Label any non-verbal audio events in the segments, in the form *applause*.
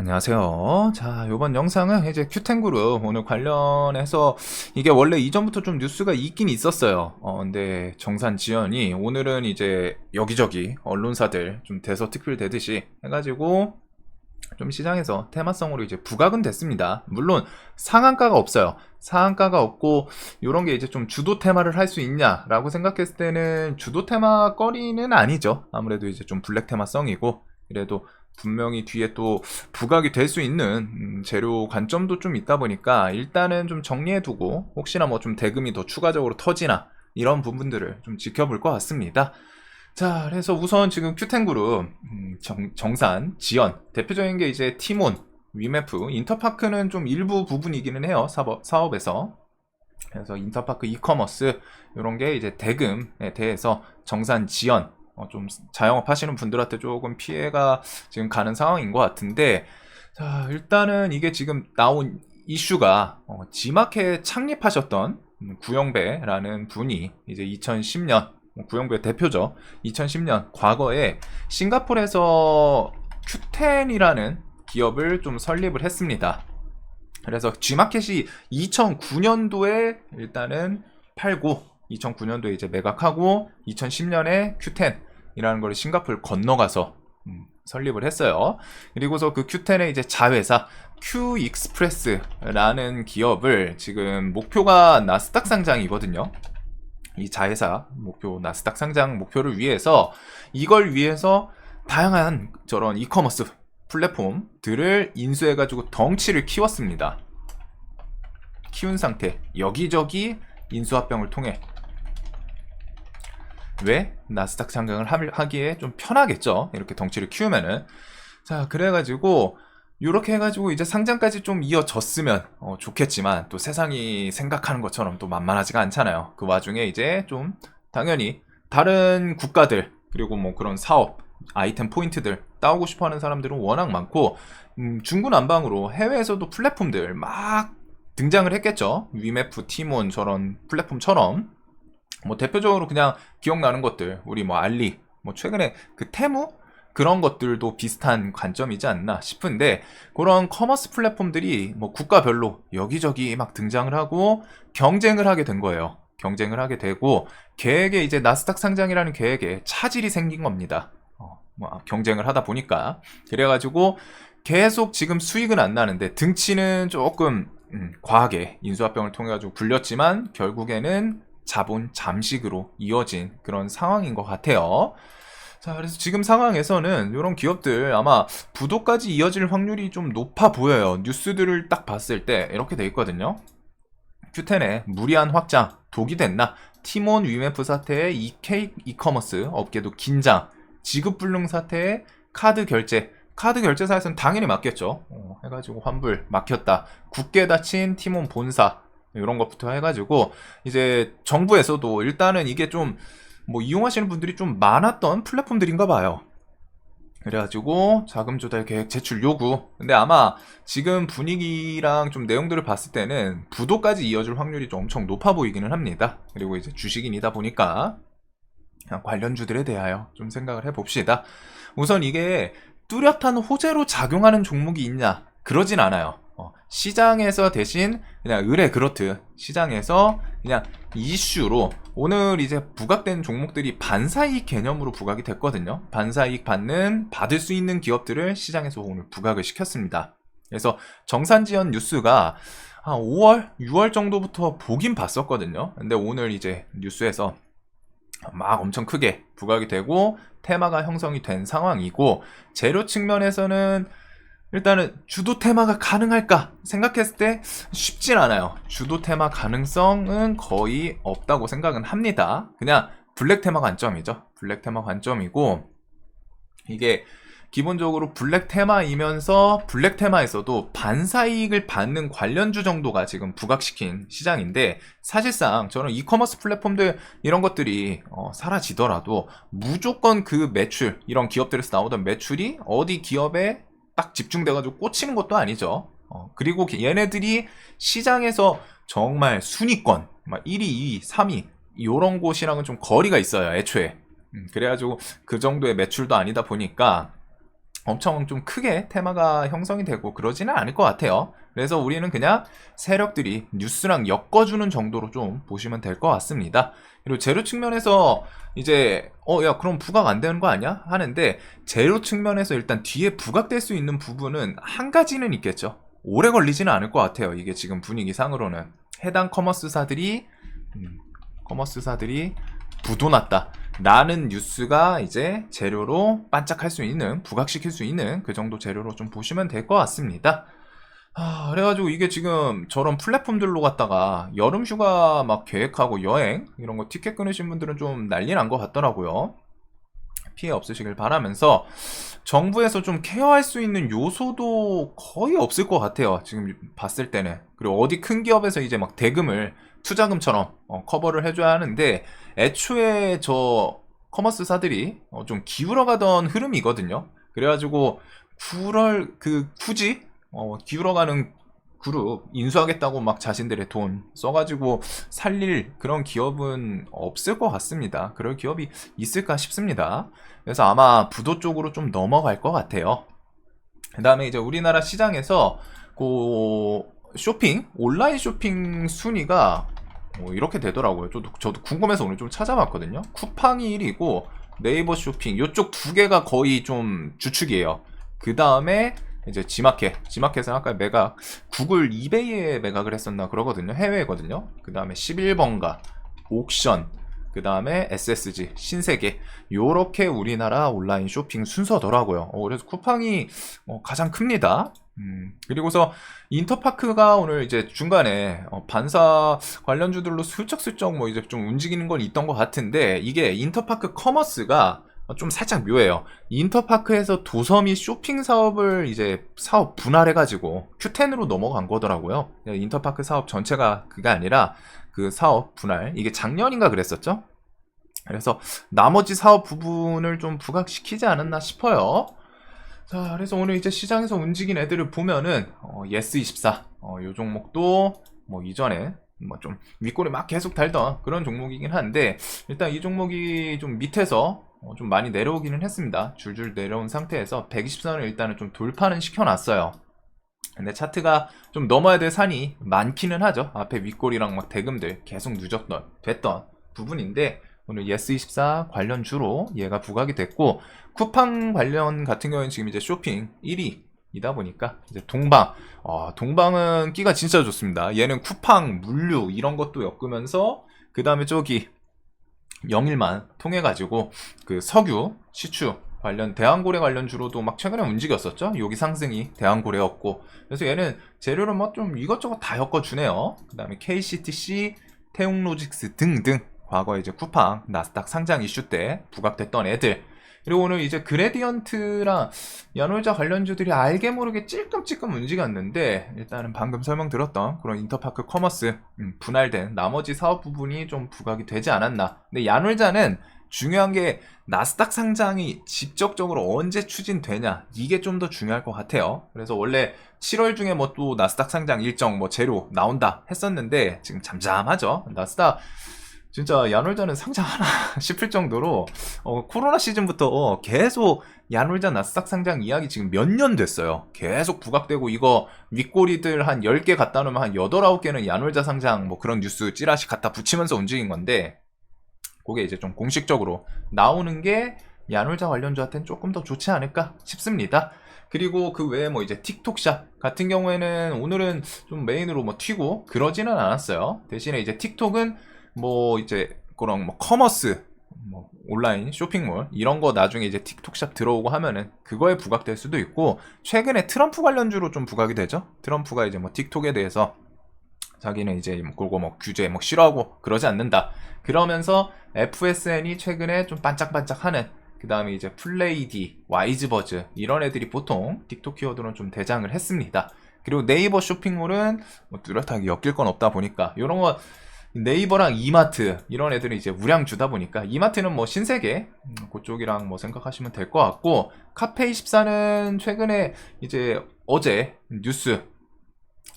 안녕하세요. 자, 이번 영상은 이제 큐텐그룹 오늘 관련해서 이게 원래 이전부터 좀 뉴스가 있긴 있었어요. 어, 근데 정산 지연이 오늘은 이제 여기저기 언론사들 좀 대서특필 되듯이 해가지고 좀 시장에서 테마성으로 이제 부각은 됐습니다. 물론 상한가가 없어요. 상한가가 없고 이런 게 이제 좀 주도 테마를 할 수 있냐라고 생각했을 때는 주도 테마 거리는 아니죠. 아무래도 이제 좀 블랙 테마성이고 그래도 분명히 뒤에 또 부각이 될 수 있는 음, 재료 관점도 좀 있다 보니까 일단은 좀 정리해두고 혹시나 뭐 좀 대금이 더 추가적으로 터지나 이런 부분들을 좀 지켜볼 것 같습니다. 자, 그래서 우선 지금 큐텐그룹 음, 정, 정산, 지연 대표적인 게 이제 티몬, 위메프, 인터파크는 좀 일부 부분이기는 해요 사업, 사업에서. 그래서 인터파크 이커머스 이런 게 이제 대금에 대해서 정산 지연 어, 좀 자영업 하시는 분들한테 조금 피해가 지금 가는 상황인 것 같은데 자 일단은 이게 지금 나온 이슈가 어, 지마켓 창립하셨던 음, 구영배라는 분이 이제 2010년 구영배 대표죠. 2010년 과거에 싱가포르에서 큐텐이라는 기업을 좀 설립을 했습니다. 그래서 G마켓이 2009년도에 일단은 팔고 2009년도에 이제 매각하고 2010년에 Q10 이라는 걸 싱가포르 건너가서 음, 설립을 했어요. 그리고서 그 Q10의 이제 자회사 Q 익스프레스라는 기업을 지금 목표가 나스닥 상장이거든요. 이 자회사 목표 나스닥 상장 목표를 위해서 이걸 위해서 다양한 저런 이커머스 플랫폼들을 인수해 가지고 덩치를 키웠습니다. 키운 상태 여기저기 인수합병을 통해 왜 나스닥 상장을 하- 하기에 좀 편하겠죠? 이렇게 덩치를 키우면은. 자 그래가지고 이렇게 해가지고 이제 상장까지 좀 이어졌으면 어, 좋겠지만 또 세상이 생각하는 것처럼 또 만만하지가 않잖아요. 그 와중에 이제 좀 당연히 다른 국가들 그리고 뭐 그런 사업 아이템 포인트들 따오고 싶어하는 사람들은 워낙 많고 음, 중구난방으로 해외에서도 플랫폼들 막 등장을 했겠죠? 위메프, 티몬 저런 플랫폼처럼 뭐 대표적으로 그냥 기억나는 것들 우리 뭐 알리 뭐 최근에 그 테무 그런 것들도 비슷한 관점이지 않나 싶은데 그런 커머스 플랫폼들이 뭐 국가별로 여기저기 막 등장을 하고 경쟁을 하게 된 거예요. 경쟁을 하게 되고 계획에 이제 나스닥 상장이라는 계획에 차질이 생긴 겁니다. 어, 뭐 경쟁을 하다 보니까 그래가지고 계속 지금 수익은 안 나는데 등치는 조금 음, 과하게 인수합병을 통해 가지고 굴렸지만 결국에는 자본 잠식으로 이어진 그런 상황인 것 같아요. 자, 그래서 지금 상황에서는 이런 기업들 아마 부도까지 이어질 확률이 좀 높아 보여요. 뉴스들을 딱 봤을 때 이렇게 돼 있거든요. q10의 무리한 확장, 독이 됐나? 티몬 위메프 사태의 EK 이커머스 업계도 긴장, 지급 불능 사태의 카드 결제, 카드 결제사에서는 당연히 막겠죠. 어, 해가지고 환불 막혔다. 굳게 닫힌 티몬 본사 이런 것부터 해가지고 이제 정부에서도 일단은 이게 좀 뭐 이용하시는 분들이 좀 많았던 플랫폼들인가 봐요. 그래가지고 자금 조달 계획 제출 요구. 근데 아마 지금 분위기랑 좀 내용들을 봤을 때는 부도까지 이어질 확률이 좀 엄청 높아 보이기는 합니다. 그리고 이제 주식인이다 보니까 관련주들에 대하여 좀 생각을 해봅시다. 우선 이게 뚜렷한 호재로 작용하는 종목이 있냐? 그러진 않아요. 어, 시장에서 대신 그냥 의뢰 그렇듯 시장에서 그냥 이슈로 오늘 이제 부각된 종목들이 반사이익 개념으로 부각이 됐거든요. 반사이익 받는 받을 수 있는 기업들을 시장에서 오늘 부각을 시켰습니다. 그래서 정산지연 뉴스가 한 5월, 6월 정도부터 보긴 봤었거든요. 근데 오늘 이제 뉴스에서 막 엄청 크게 부각이 되고 테마가 형성이 된 상황이고 재료 측면에서는 일단은 주도 테마가 가능할까 생각했을 때 쉽진 않아요. 주도 테마 가능성은 거의 없다고 생각은 합니다. 그냥 블랙 테마 관점이죠. 블랙 테마 관점이고 이게 기본적으로 블랙 테마이면서 블랙 테마에서도 반사 이익을 받는 관련주 정도가 지금 부각시킨 시장인데 사실상 저는 이커머스 플랫폼들 이런 것들이 어, 사라지더라도 무조건 그 매출 이런 기업들에서 나오던 매출이 어디 기업에 딱 집중돼가지고 꽂히는 것도 아니죠. 어, 그리고 얘네들이 시장에서 정말 순위권, 막 1위, 2위, 3위 이런 곳이랑은 좀 거리가 있어요. 애초에. 음, 그래가지고 그 정도의 매출도 아니다 보니까 엄청 좀 크게 테마가 형성이 되고 그러지는 않을 것 같아요. 그래서 우리는 그냥 세력들이 뉴스랑 엮어주는 정도로 좀 보시면 될 것 같습니다. 그리고 재료 측면에서 이제 어 야 그럼 부각 안 되는 거 아니야? 하는데 재료 측면에서 일단 뒤에 부각될 수 있는 부분은 한 가지는 있겠죠. 오래 걸리지는 않을 것 같아요. 이게 지금 분위기상으로는 해당 커머스사들이 음, 커머스사들이 부도났다. 라는 뉴스가 이제 재료로 반짝할 수 있는, 부각시킬 수 있는 그 정도 재료로 좀 보시면 될 것 같습니다. 아, 그래가지고 이게 지금 저런 플랫폼들로 갔다가 여름 휴가 막 계획하고 여행 이런 거 티켓 끊으신 분들은 좀 난리 난 것 같더라고요. 피해 없으시길 바라면서 정부에서 좀 케어할 수 있는 요소도 거의 없을 것 같아요. 지금 봤을 때는. 그리고 어디 큰 기업에서 이제 막 대금을 투자금처럼 어, 커버를 해줘야 하는데 애초에 저 커머스사들이 어, 좀 기울어 가던 흐름이거든요. 그래가지고 구럴 그 굳이 어, 기울어가는 그룹 인수하겠다고 막 자신들의 돈 써가지고 살릴 그런 기업은 없을 것 같습니다. 그럴 기업이 있을까 싶습니다. 그래서 아마 부도 쪽으로 좀 넘어갈 것 같아요. 그 다음에 이제 우리나라 시장에서 그 쇼핑 온라인 쇼핑 순위가 뭐 이렇게 되더라고요. 저도, 저도 궁금해서 오늘 좀 찾아봤거든요. 쿠팡이 1위고 네이버 쇼핑 이쪽 두 개가 거의 좀 주축이에요. 그 다음에 이제 지마켓, 지마켓은 아까 매각 구글 이베이에 매각을 했었나 그러거든요. 해외거든요. 그 다음에 11번가, 옥션, 그 다음에 SSG, 신세계 요렇게 우리나라 온라인 쇼핑 순서더라고요. 어, 그래서 쿠팡이 어, 가장 큽니다. 음, 그리고서 인터파크가 오늘 이제 중간에 어, 반사 관련주들로 슬쩍슬쩍 뭐 이제 좀 움직이는 건 있던 것 같은데 이게 인터파크 커머스가 좀 살짝 묘해요. 인터파크에서 및 쇼핑 사업을 이제 사업 분할해가지고 Q10으로 넘어간 거더라고요. 인터파크 사업 전체가 그게 아니라 그 사업 분할 이게 작년인가 그랬었죠. 그래서 나머지 사업 부분을 좀 부각시키지 않았나 싶어요. 자, 그래서 오늘 이제 시장에서 움직인 애들을 보면은 어, 예스24 어, 요 종목도 뭐 이전에 뭐 좀 윗골이 막 계속 달던 그런 종목이긴 한데 일단 이 종목이 좀 밑에서 어, 좀 많이 내려오기는 했습니다. 줄줄 내려온 상태에서 120선을 일단은 좀 돌파는 시켜놨어요. 근데 차트가 좀 넘어야 될 산이 많기는 하죠. 앞에 윗골이랑 막 대금들 계속 누적던 됐던 부분인데 오늘 예스24 관련 주로 얘가 부각이 됐고 쿠팡 관련 같은 경우는 지금 이제 쇼핑 1위 이다 보니까 이제 동방 어, 동방은 끼가 진짜 좋습니다. 얘는 쿠팡 물류 이런 것도 엮으면서 그 다음에 저기 영일만 통해 가지고 그 석유 시추 관련 대한고래 관련 주로도 막 최근에 움직였었죠. 여기 상승이 대한고래였고 그래서 얘는 재료를 뭐 좀 이것저것 다 엮어주네요. 그 다음에 KCTC, 태웅로직스 등등 과거 이제 쿠팡 나스닥 상장 이슈 때 부각됐던 애들 그리고 오늘 이제 그레디언트랑 연월자 관련주들이 알게 모르게 찔끔찔끔 움직였는데 일단은 방금 설명 들었던 그런 인터파크 커머스 음, 분할된 나머지 사업 부분이 좀 부각이 되지 않았나 근데 야놀자는 중요한 게 나스닥 상장이 직접적으로 언제 추진되냐 이게 좀 더 중요할 것 같아요 그래서 원래 7월 중에 뭐 또 나스닥 상장 일정 뭐 재료 나온다 했었는데 지금 잠잠하죠 나스닥 진짜 야놀자는 상장하나 *laughs* 싶을 정도로 어, 코로나 시즌부터 계속 야놀자 나스닥 상장 이야기 지금 몇 년 됐어요. 계속 부각되고 이거 윗꼬리들 한 10개 갖다 놓으면 한 8, 9개는 야놀자 상장 뭐 그런 뉴스 찌라시 갖다 붙이면서 움직인 건데 그게 이제 좀 공식적으로 나오는 게 야놀자 관련주한테는 조금 더 좋지 않을까 싶습니다. 그리고 그 외에 뭐 이제 틱톡샵 같은 경우에는 오늘은 좀 메인으로 뭐 튀고 그러지는 않았어요. 대신에 이제 틱톡은 뭐 이제 그런 뭐 커머스 뭐 온라인 쇼핑몰 이런 거 나중에 이제 틱톡샵 들어오고 하면은 그거에 부각될 수도 있고 최근에 트럼프 관련주로 좀 부각이 되죠. 트럼프가 이제 뭐 틱톡에 대해서 자기는 이제 그거 뭐 규제 뭐 싫어하고 그러지 않는다. 그러면서 FSN이 최근에 좀 반짝반짝하는 그 다음에 이제 플레이디, 와이즈버즈 이런 애들이 보통 틱톡 키워드로 좀 대장을 했습니다. 그리고 네이버 쇼핑몰은 뭐 뚜렷하게 엮일 건 없다 보니까 이런 거 네이버랑 이마트 이런 애들은 이제 우량 주다 보니까 이마트는 뭐 신세계 음, 그쪽이랑 뭐 생각하시면 될 것 같고 카페24는 최근에 이제 어제 뉴스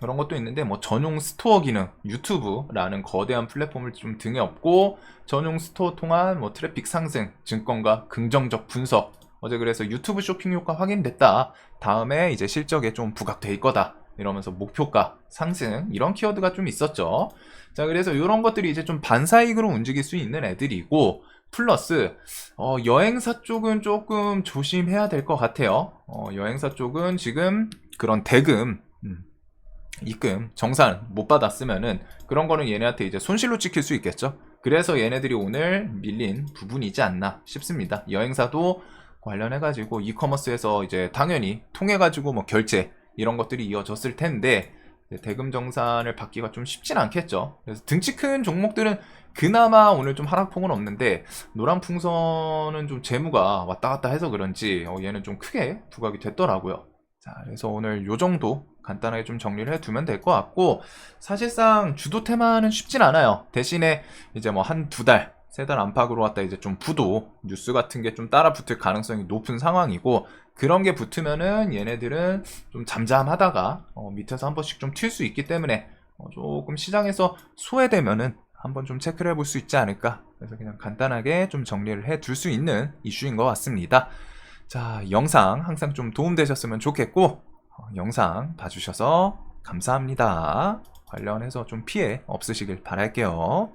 그런 것도 있는데 뭐 전용 스토어 기능 유튜브라는 거대한 플랫폼을 좀 등에 업고 전용 스토어 통한 뭐 트래픽 상승 증권가 긍정적 분석 어제 그래서 유튜브 쇼핑 효과 확인됐다. 다음에 이제 실적에 좀 부각될 거다. 이러면서 목표가 상승 이런 키워드가 좀 있었죠. 자 그래서 이런 것들이 이제 좀 반사익으로 움직일 수 있는 애들이고 플러스 어, 여행사 쪽은 조금 조심해야 될 것 같아요. 어, 여행사 쪽은 지금 그런 대금 음, 입금 정산 못 받았으면은 그런 거는 얘네한테 이제 손실로 찍힐 수 있겠죠. 그래서 얘네들이 오늘 밀린 부분이지 않나 싶습니다. 여행사도 관련해 가지고 이커머스에서 이제 당연히 통해 가지고 뭐 결제 이런 것들이 이어졌을 텐데 대금 정산을 받기가 좀 쉽진 않겠죠. 그래서 등치 큰 종목들은 그나마 오늘 좀 하락폭은 없는데 노란 풍선은 좀 재무가 왔다 갔다 해서 그런지 어, 얘는 좀 크게 부각이 됐더라고요. 자, 그래서 오늘 요 정도 간단하게 좀 정리를 해두면 될 것 같고 사실상 주도 테마는 쉽진 않아요. 대신에 이제 뭐 한 두 달, 세 달 안팎으로 왔다 이제 좀 부도 뉴스 같은 게 좀 따라 붙을 가능성이 높은 상황이고 그런 게 붙으면은 얘네들은 좀 잠잠하다가 어, 밑에서 한 번씩 좀 튈 수 있기 때문에 어, 조금 시장에서 소외되면은 한번 좀 체크를 해볼 수 있지 않을까. 그래서 그냥 간단하게 좀 정리를 해 둘 수 있는 이슈인 것 같습니다. 자, 영상 항상 좀 도움되셨으면 좋겠고, 어, 영상 봐주셔서 감사합니다. 관련해서 좀 피해 없으시길 바랄게요.